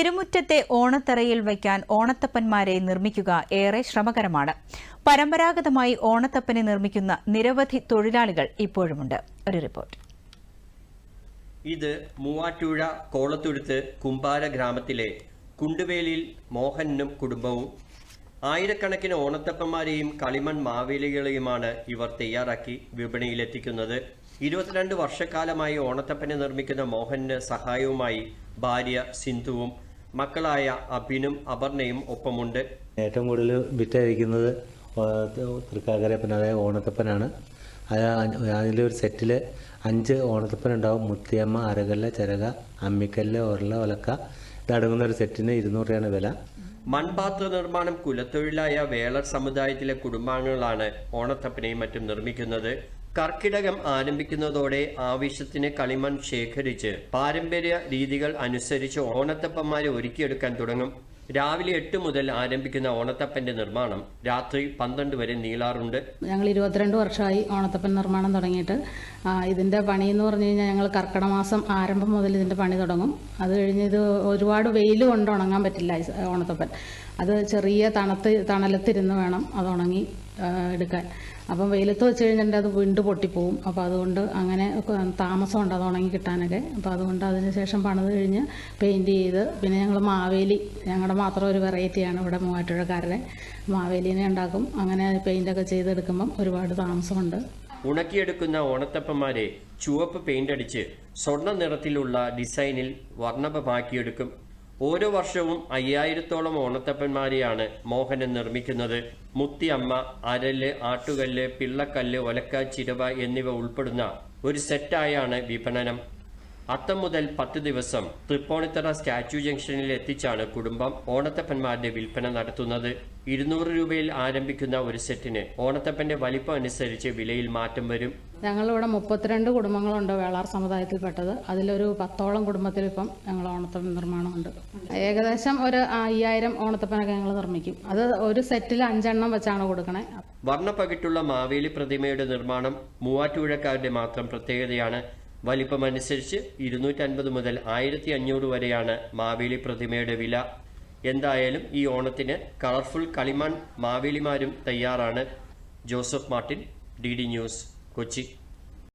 തെരുമുറ്റത്തെ ഓണത്തറയിൽ വയ്ക്കാൻ ഓണത്തപ്പന്മാരെ നിർമ്മിക്കുക ഏറെ ശ്രമകരമാണ്. പരമ്പരാഗതമായി ഓണത്തപ്പനെ നിർമ്മിക്കുന്ന നിരവധി തൊഴിലാളികൾ ഇപ്പോഴുമുണ്ട്. ഒരു റിപ്പോർട്ട്. ഇത് മൂവാറ്റുഴ കോളത്തുരുത്ത് കുമ്പാര ഗ്രാമത്തിലെ കുണ്ടുവേലിയിൽ മോഹനും കുടുംബവും ആയിരക്കണക്കിന് ഓണത്തപ്പന്മാരെയും കളിമൺ മാവേലികളെയുമാണ് ഇവർ തയ്യാറാക്കി വിപണിയിലെത്തിക്കുന്നത്. ഇരുപത്തിരണ്ട് വർഷക്കാലമായി ഓണത്തപ്പനെ നിർമ്മിക്കുന്ന മോഹന് സഹായവുമായി ഭാര്യ സിന്ധുവും മക്കളായ അബിനും അപർണയും ഒപ്പമുണ്ട്. ഏറ്റവും കൂടുതൽ വിറ്റഴിക്കുന്നത് തൃക്കാക്കരപ്പൻ അതായത് ഓണത്തപ്പനാണ്. അതിന്റെ ഒരു അതിലൊരു സെറ്റിൽ അഞ്ച് ഓണത്തപ്പൻ ഉണ്ടാവും മുത്തിയമ്മ അരകല്ല് ചിരക അമ്മിക്കല്ല് ഉരുള ഒലക്ക. ഇതടങ്ങുന്ന ഒരു സെറ്റിന് ഇരുന്നൂറ് രൂപയാണ് വില. മൺപാത്ര നിർമ്മാണം കുലത്തൊഴിലായ വേളർ സമുദായത്തിലെ കുടുംബാംഗങ്ങളാണ് ഓണത്തപ്പനെയും മറ്റും നിർമ്മിക്കുന്നത്. കർക്കിടകം ആരംഭിക്കുന്നതോടെ ആവശ്യത്തിന് കളിമൺ ശേഖരിച്ച് പാരമ്പര്യ രീതികൾ അനുസരിച്ച് ഓണത്തപ്പന്മാരെ ഒരുക്കിയെടുക്കാൻ തുടങ്ങും. രാവിലെ എട്ട് മുതൽ ആരംഭിക്കുന്ന ഓണത്തപ്പന്റെ നിർമ്മാണം രാത്രി പന്ത്രണ്ട് വരെ നീളാറുണ്ട്. ഞങ്ങൾ ഇരുപത്തിരണ്ട് വർഷമായി ഓണത്തപ്പൻ നിർമ്മാണം തുടങ്ങിയിട്ട് ഇതിന്റെ പണി എന്ന് പറഞ്ഞു കഴിഞ്ഞാൽ ഞങ്ങൾ കർക്കിടക മാസം ആരംഭം മുതൽ ഇതിന്റെ പണി തുടങ്ങും. അത് കഴിഞ്ഞ് ഇത് ഒരുപാട് വെയിൽ കൊണ്ട് ഉണങ്ങാൻ പറ്റില്ല ഓണത്തപ്പൻ. അത് ചെറിയ തണുത്ത് തണലത്തിരുന്ന് വേണം അത് ഉണങ്ങി എടുക്കാൻ. അപ്പം വെയിലത്ത് വെച്ച് കഴിഞ്ഞിട്ടുണ്ടെങ്കിൽ അത് വീണ്ടും പൊട്ടിപ്പോവും. അപ്പോൾ അതുകൊണ്ട് അങ്ങനെ താമസമുണ്ട് അത് ഉണങ്ങി കിട്ടാനൊക്കെ. അപ്പോൾ അതുകൊണ്ട് അതിന് ശേഷം പണിത് കഴിഞ്ഞ് പെയിന്റ് ചെയ്ത് പിന്നെ ഞങ്ങൾ മാവേലി ഞങ്ങളുടെ മാത്രം ഒരു വെറൈറ്റിയാണ് ഇവിടെ മൂവാറ്റുഴക്കാരുടെ മാവേലിനെ ഉണ്ടാക്കും. അങ്ങനെ പെയിന്റൊക്കെ ചെയ്തെടുക്കുമ്പം ഒരുപാട് താമസമുണ്ട്. ഉണക്കിയെടുക്കുന്ന ഓണത്തപ്പന്മാരെ ചുവപ്പ് പെയിന്റ് അടിച്ച് സ്വർണ നിറത്തിലുള്ള ഡിസൈനിൽ വർണഭമാക്കിയെടുക്കും ഓരോ വർഷവും അയ്യായിരത്തോളം ഓണത്തപ്പന്മാരെയാണ് മോഹനൻ നിർമ്മിക്കുന്നത്. മുത്തിയമ്മ അരൽ ആട്ടുകല്ല് പിള്ളക്കല്ല് ഒലക്ക ചിരവ എന്നിവ ഉൾപ്പെടുന്ന ഒരു സെറ്റായാണ് വിപണനം. അത്തം മുതൽ പത്ത് ദിവസം തൃപ്പൂണിത്തറ സ്റ്റാച്യു ജംഗ്ഷനിൽ എത്തിച്ചാണ് കുടുംബം ഓണത്തപ്പന്മാരുടെ വിൽപ്പന നടത്തുന്നത്. ഇരുന്നൂറ് രൂപയിൽ ആരംഭിക്കുന്ന ഒരു സെറ്റിന് ഓണത്തപ്പന്റെ വലിപ്പം അനുസരിച്ച് വിലയിൽ മാറ്റം വരും. ഞങ്ങളിവിടെ മുപ്പത്തിരണ്ട് കുടുംബങ്ങളുണ്ട് വേളാർ സമുദായത്തിൽപ്പെട്ടത്. അതിലൊരു പത്തോളം കുടുംബത്തിൽ ഇപ്പം ഞങ്ങൾ ഓണത്തപ്പൻ നിർമ്മാണമുണ്ട്. ഏകദേശം ഒരു അയ്യായിരം ഓണത്തപ്പനൊക്കെ ഞങ്ങൾ നിർമ്മിക്കും. അത് ഒരു സെറ്റിൽ അഞ്ചെണ്ണം വെച്ചാണ് കൊടുക്കണേ. വർണപ്പകിട്ടുള്ള മാവേലി പ്രതിമയുടെ നിർമ്മാണം മൂവാറ്റുപുഴക്കാരുടെ മാത്രം പ്രത്യേകതയാണ്. വലിപ്പമനുസരിച്ച് ഇരുന്നൂറ്റൻപത് മുതൽ ആയിരത്തി അഞ്ഞൂറ് വരെയാണ് മാവേലി പ്രതിമയുടെ വില. എന്തായാലും ഈ ഓണത്തിന് കളർഫുൾ കളിമൺ മാവേലിമാരും തയ്യാറാണ്. Joseph Martin D news Kochi.